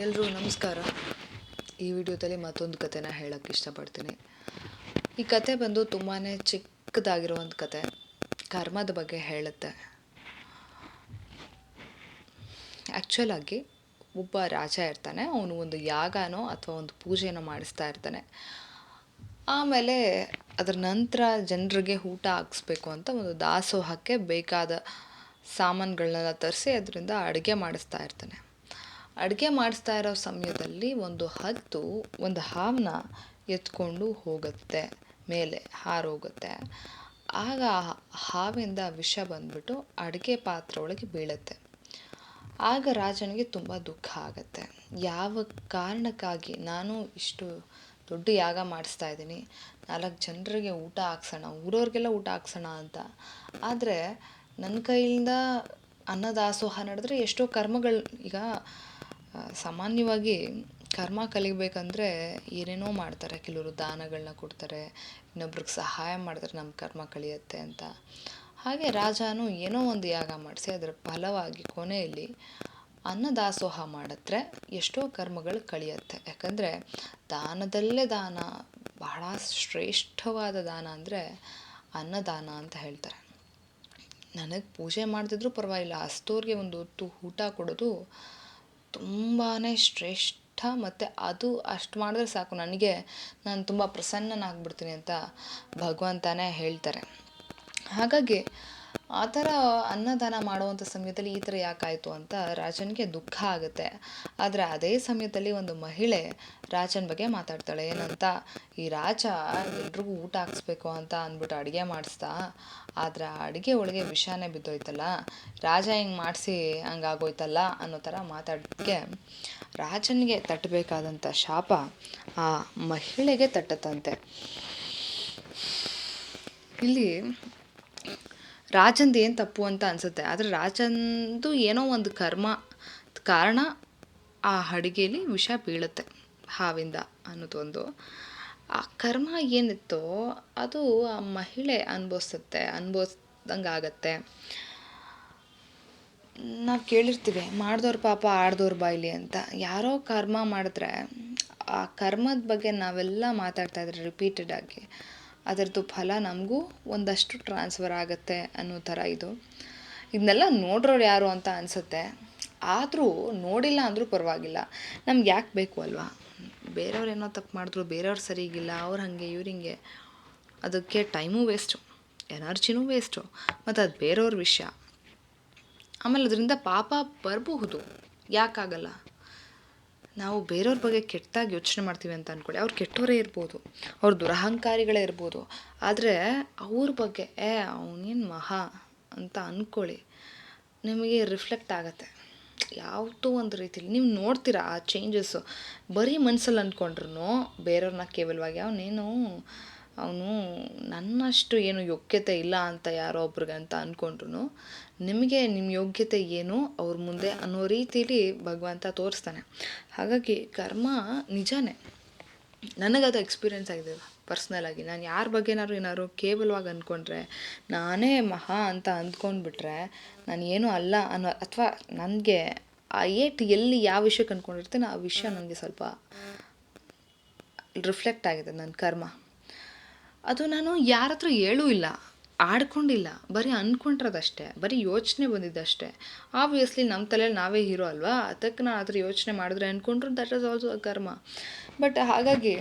ಎಲ್ರಿಗೂ ನಮಸ್ಕಾರ. ಈ ವಿಡಿಯೋದಲ್ಲಿ ಮತ್ತೊಂದು ಕಥೆನ ಹೇಳೋಕ್ಕೆ ಇಷ್ಟಪಡ್ತೀನಿ. ಈ ಕತೆ ಬಂದು ತುಂಬಾ ಒಂದು ಕತೆ. ಕರ್ಮದ ಬಗ್ಗೆ ಹೇಳುತ್ತೆ. ಆ್ಯಕ್ಚುಲಾಗಿ ಒಬ್ಬ ರಾಜ ಇರ್ತಾನೆ. ಅವನು ಒಂದು ಯಾಗನೋ ಅಥವಾ ಒಂದು ಪೂಜೆನೋ ಮಾಡಿಸ್ತಾ ಇರ್ತಾನೆ. ಆಮೇಲೆ ಅದರ ನಂತರ ಜನರಿಗೆ ಊಟ ಹಾಕ್ಸ್ಬೇಕು ಅಂತ ಒಂದು ದಾಸೋಹಕ್ಕೆ ಬೇಕಾದ ಸಾಮಾನುಗಳನ್ನೆಲ್ಲ ತರಿಸಿ ಅದರಿಂದ ಅಡುಗೆ ಮಾಡಿಸ್ತಾ ಇರ್ತಾನೆ. ಅಡುಗೆ ಮಾಡಿಸ್ತಾ ಇರೋ ಸಮಯದಲ್ಲಿ ಒಂದು ಹದ್ದು, ಒಂದು ಹಾವನ್ನ ಎತ್ಕೊಂಡು ಹೋಗುತ್ತೆ, ಮೇಲೆ ಹಾರೋಗುತ್ತೆ ಆಗ ಹಾವಿಂದ ವಿಷ ಬಂದ್ಬಿಟ್ಟು ಅಡುಗೆ ಪಾತ್ರೆ ಒಳಗೆ ಬೀಳುತ್ತೆ. ಆಗ ರಾಜನಿಗೆ ತುಂಬ ದುಃಖ ಆಗುತ್ತೆ. ಯಾವ ಕಾರಣಕ್ಕಾಗಿ ನಾನು ಇಷ್ಟು ದೊಡ್ಡ ಯಾಗ ಮಾಡಿಸ್ತಾ ಇದ್ದೀನಿ, ನಾಲ್ಕು ಜನರಿಗೆ ಊಟ ಹಾಕ್ಸೋಣ, ಊರವ್ರಿಗೆಲ್ಲ ಊಟ ಹಾಕ್ಸೋಣ ಅಂತ. ಆದರೆ ನನ್ನ ಕೈಯಿಂದ ಅನ್ನದಾಸೋಹ ನಡೆದ್ರೆ ಎಷ್ಟೋ ಕರ್ಮಗಳು ಈಗ ಸಾಮಾನ್ಯವಾಗಿ ಕರ್ಮ ಕಲಿಬೇಕಂದ್ರೆ ಏನೇನೋ ಮಾಡ್ತಾರೆ. ಕೆಲವರು ದಾನಗಳನ್ನ ಕೊಡ್ತಾರೆ, ಇನ್ನೊಬ್ರಿಗೆ ಸಹಾಯ ಮಾಡಿದ್ರೆ ನಮ್ಮ ಕರ್ಮ ಕಳಿಯುತ್ತೆ ಅಂತ. ಹಾಗೆ ರಾಜನು ಏನೋ ಒಂದು ಯಾಗ ಮಾಡಿಸಿ ಅದರ ಫಲವಾಗಿ ಕೊನೆಯಲ್ಲಿ ಅನ್ನದಾಸೋಹ ಮಾಡಿದ್ರೆ ಎಷ್ಟೋ ಕರ್ಮಗಳು ಕಳಿಯುತ್ತೆ ಯಾಕಂದರೆ ದಾನದಲ್ಲೇ ದಾನ, ಬಹಳ ಶ್ರೇಷ್ಠವಾದ ದಾನ ಅಂದರೆ ಅನ್ನದಾನ ಅಂತ ಹೇಳ್ತಾರೆ. ನನಗೆ ಪೂಜೆ ಮಾಡ್ತಿದ್ರು ಪರವಾಗಿಲ್ಲ ಅಸ್ತೋರಿಗೆ ಒಂದು ಹೊತ್ತು ಊಟ ಕೊಡೋದು ತುಂಬಾ ಶ್ರೇಷ್ಠ ಮತ್ತು ಅದು ಅಷ್ಟು ಮಾಡಿದ್ರೆ ಸಾಕು. ನನಗೆ ನಾನು ತುಂಬ ಪ್ರಸನ್ನನಾಗ್ಬಿಡ್ತೀನಿ ಅಂತ ಭಗವಂತನೇ ಹೇಳ್ತಾರೆ. ಹಾಗಾಗಿ ಆ ಥರ ಅನ್ನದಾನ ಮಾಡುವಂಥ ಸಮಯದಲ್ಲಿ ಈ ಥರ ಯಾಕಾಯಿತು ಅಂತ ರಾಜನಿಗೆ ದುಃಖ ಆಗುತ್ತೆ. ಆದರೆ ಅದೇ ಸಮಯದಲ್ಲಿ ಒಂದು ಮಹಿಳೆ ರಾಜನ ಬಗ್ಗೆ ಮಾತಾಡ್ತಾಳೆ. ಏನಂತ? ಈ ರಾಜ ಎಲ್ರಿಗೂ ಊಟ ಹಾಕ್ಸ್ಬೇಕು ಅಂತ ಅಂದ್ಬಿಟ್ಟು ಅಡುಗೆ ಮಾಡಿಸ್ತಾ, ಆದರೆ ಆ ಅಡುಗೆ ಒಳಗೆ ವಿಷಾನೇ ಬಿದ್ದೋಯ್ತಲ್ಲ. ರಾಜ ಹಿಂಗೆ ಮಾಡಿಸಿ ಹಂಗಾಗೋಯ್ತಲ್ಲ ಅನ್ನೋ ಥರ ಮಾತಾಡೋದಕ್ಕೆ ರಾಜನಿಗೆ ತಟ್ಟಬೇಕಾದಂಥ ಶಾಪ ಆ ಮಹಿಳೆಗೆ ತಟ್ಟತ್ತಂತೆ. ಇಲ್ಲಿ ರಾಜಂದು ಏನು ತಪ್ಪು ಅಂತ ಅನಿಸುತ್ತೆ? ಆದರೆ ರಾಜಂದು ಏನೋ ಒಂದು ಕರ್ಮ, ಕಾರಣ ಆ ಅಡುಗೆಲಿ ವಿಷ ಬೀಳುತ್ತೆ, ಹಾವಿಂದ ಅನ್ನೋದೊಂದು. ಆ ಕರ್ಮ ಏನಿತ್ತೋ ಅದು ಆ ಮಹಿಳೆ ಅನುಭವಿಸುತ್ತೆ ಅನುಭವಿಸ್ದಂಗೆ ಆಗತ್ತೆ ನಾವು ಕೇಳಿರ್ತೀವಿ ಮಾಡಿದವ್ರ ಪಾಪ ಆಡ್ದವ್ರ ಬಾಯ್ಲಿ ಅಂತ. ಯಾರೋ ಕರ್ಮ ಮಾಡಿದ್ರೆ ಆ ಕರ್ಮದ ಬಗ್ಗೆ ನಾವೆಲ್ಲ ಮಾತಾಡ್ತಾ ಇದ್ರೆ ರಿಪೀಟೆಡ್ ಆಗಿ. ಅದರದ್ದು ಫಲ ನಮಗೂ ಒಂದಷ್ಟು ಟ್ರಾನ್ಸ್ಫರ್ ಆಗುತ್ತೆ ಅನ್ನೋ ಥರ ಇದು. ಇದನ್ನೆಲ್ಲ ನೋಡ್ರೋರು ಯಾರು ಅಂತ ಅನಿಸುತ್ತೆ. ಆದರೂ ನೋಡಿಲ್ಲ ಅಂದರೂ ಪರವಾಗಿಲ್ಲ. ನಮ್ಗೆ ಯಾಕೆ ಬೇಕು ಅಲ್ವಾ? ಬೇರೆಯವ್ರು ಏನೋ ತಪ್ಪು ಮಾಡಿದ್ರು, ಬೇರೆಯವ್ರು ಸರಿಗಿಲ್ಲ ಅವ್ರು ಹಾಗೆ, ಇವ್ರು ಹಿಂಗೆ. ಅದಕ್ಕೆ ಟೈಮು ವೇಸ್ಟು ಎನರ್ಜಿನೂ ವೇಸ್ಟು ಮತ್ತು ಅದು ಬೇರೆಯವ್ರ ವಿಷಯ. ಆಮೇಲೆ ಅದರಿಂದ ಪಾಪ ಬರಬಹುದು. ಯಾಕಾಗಲ್ಲ? ನಾವು ಬೇರೆಯವ್ರ ಬಗ್ಗೆ ಕೆಟ್ಟದಾಗಿ ಯೋಚನೆ ಮಾಡ್ತೀವಿ ಅಂತ ಅಂದ್ಕೊಳ್ಳಿ ಅವ್ರು ಕೆಟ್ಟವರೇ ಇರ್ಬೋದು, ಅವ್ರು ದುರಹಂಕಾರಿಗಳೇ ಇರ್ಬೋದು. ಆದರೆ ಅವ್ರ ಬಗ್ಗೆ, ಏ, ಅವನೇನು ಮಹಾ ಅಂತ ಅಂದ್ಕೊಳ್ಳಿ ನಿಮಗೆ ರಿಫ್ಲೆಕ್ಟ್ ಆಗತ್ತೆ. ಯಾವುದೋ ಒಂದು ರೀತಿಲಿ. ನೀವು ನೋಡ್ತೀರಾ ಆ ಚೇಂಜಸ್ಸು ಬರೀ ಮನಸ್ಸಲ್ಲಿ ಅಂದ್ಕೊಂಡ್ರು ಬೇರೆಯವ್ರನ್ನ ಕೇವಲವಾಗಿ, ಅವನೇನು ಅವನು ನನ್ನಷ್ಟು ಏನು ಯೋಗ್ಯತೆ ಇಲ್ಲ ಅಂತ ಯಾರೋ ಒಬ್ರಿಗೆ ಅಂತ ಅಂದ್ಕೊಂಡ್ರು ನಿಮಗೆ ನಿಮ್ಮ ಯೋಗ್ಯತೆ ಏನು? ಅವ್ರ ಮುಂದೆ ಅನ್ನೋ ರೀತಿಲಿ ಭಗವಂತ ತೋರಿಸ್ತಾನೆ. ಹಾಗಾಗಿ ಕರ್ಮ ನಿಜಾನೇ. ನನಗದು ಎಕ್ಸ್ಪೀರಿಯೆನ್ಸ್ ಆಗಿದೆ ಪರ್ಸ್ನಲ್ ಆಗಿ. ನಾನು ಯಾರ ಬಗ್ಗೆ ಏನಾದ್ರು ಕೇವಲವಾಗಿ ಅಂದ್ಕೊಂಡ್ರೆ ನಾನೇ ಮಹಾ ಅಂತ ಅಂದ್ಕೊಂಡ್ಬಿಟ್ರೆ ನಾನು ಏನೂ ಅಲ್ಲ ಅನ್ನೋ ಅಥವಾ ನನಗೆ ಆ ಏಟ್ ಎಲ್ಲಿ ಯಾವ ವಿಷಯಕ್ಕೆ ಅಂದ್ಕೊಂಡಿರ್ತೀನಿ ಆ ವಿಷಯ ನನಗೆ ಸ್ವಲ್ಪ ರಿಫ್ಲೆಕ್ಟ್ ಆಗಿದೆ ನನ್ನ ಕರ್ಮ. ಅದು ನಾನು ಯಾರ ಹತ್ರ ಹೇಳೂ ಇಲ್ಲ. ಆಡ್ಕೊಂಡಿಲ್ಲ. ಬರೀ ಅಂದ್ಕೊಂಡಿರೋದಷ್ಟೇ ಬರೀ ಯೋಚನೆ ಬಂದಿದ್ದಷ್ಟೇ. ಆಬ್ವಿಯಸ್ಲಿ ನಮ್ಮ ತಲೆಯಲ್ಲಿ ನಾವೇ ಹೀರೋ ಅಲ್ವಾ? ಅದಕ್ಕೆ ನಾನು ಅದ್ರ ಯೋಚನೆ ಮಾಡಿದ್ರೆ ಅಂದ್ಕೊಂಡ್ರು that is also karma but ಹಾಗಾಗಿ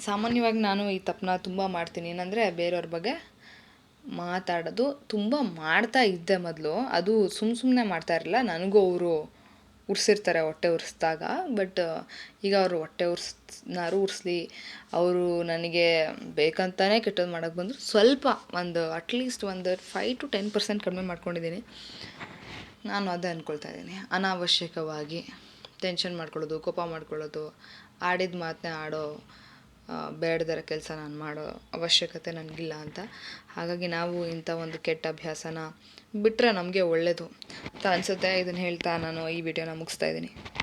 ಸಾಮಾನ್ಯವಾಗಿ ನಾನು ಈ ತಪ್ಪನ್ನ ತುಂಬ ಮಾಡ್ತೀನಿ. ಏನಂದರೆ ಬೇರೆಯವ್ರ ಬಗ್ಗೆ ಮಾತಾಡೋದು ತುಂಬ ಮಾಡ್ತಾ ಇದ್ದೆ ಮೊದಲು. ಅದು ಸುಮ್ಮ ಸುಮ್ಮನೆ ಮಾಡ್ತಾ ಇರಲಿಲ್ಲ ನನಗೂ ಅವರು ಉರ್ಸಿರ್ತಾರೆ ಹೊಟ್ಟೆ ಉರಿಸಿದಾಗ. ಬಟ್ ಈಗ ಅವರು ಹೊಟ್ಟೆ ಉರ್ಸ್ನಾರು ಉರಿಸ್ಲಿ, ಅವರು ನನಗೆ ಬೇಕಂತಾನೆ ಕೆಟ್ಟದ್ದು ಮಾಡೋಕ್ಕೆ ಬಂದರು. ಸ್ವಲ್ಪ ಒಂದು ಅಟ್ಲೀಸ್ಟ್ ಒಂದು ಫೈವ್ ಟು ಟೆನ್ ಪರ್ಸೆಂಟ್ ಕಡಿಮೆ ಮಾಡ್ಕೊಂಡಿದ್ದೀನಿ. ನಾನು ಅದೇ ಅಂದ್ಕೊಳ್ತಾ ಇದ್ದೀನಿ. ಅನಾವಶ್ಯಕವಾಗಿ ಟೆನ್ಷನ್ ಮಾಡ್ಕೊಳ್ಳೋದು, ಕೋಪ ಮಾಡ್ಕೊಳ್ಳೋದು, ಆಡಿದ ಮಾತನ್ನೇ ಆಡೋ ಬೇಡದರ ಕೆಲಸ ನಾನು ಮಾಡೋ ಅವಶ್ಯಕತೆ ನನಗಿಲ್ಲ ಅಂತ. ಹಾಗಾಗಿ ನಾವು ಇಂಥ ಒಂದು ಕೆಟ್ಟ ಅಭ್ಯಾಸನ ಬಿಟ್ಟರೆ ನಮಗೆ ಒಳ್ಳೆಯದು ಅಂತ ಅನಿಸುತ್ತೆ. ಇದನ್ನು ಹೇಳ್ತಾ ನಾನು ಈ ವಿಡಿಯೋನ ಮುಗಿಸ್ತಾ ಇದ್ದೀನಿ.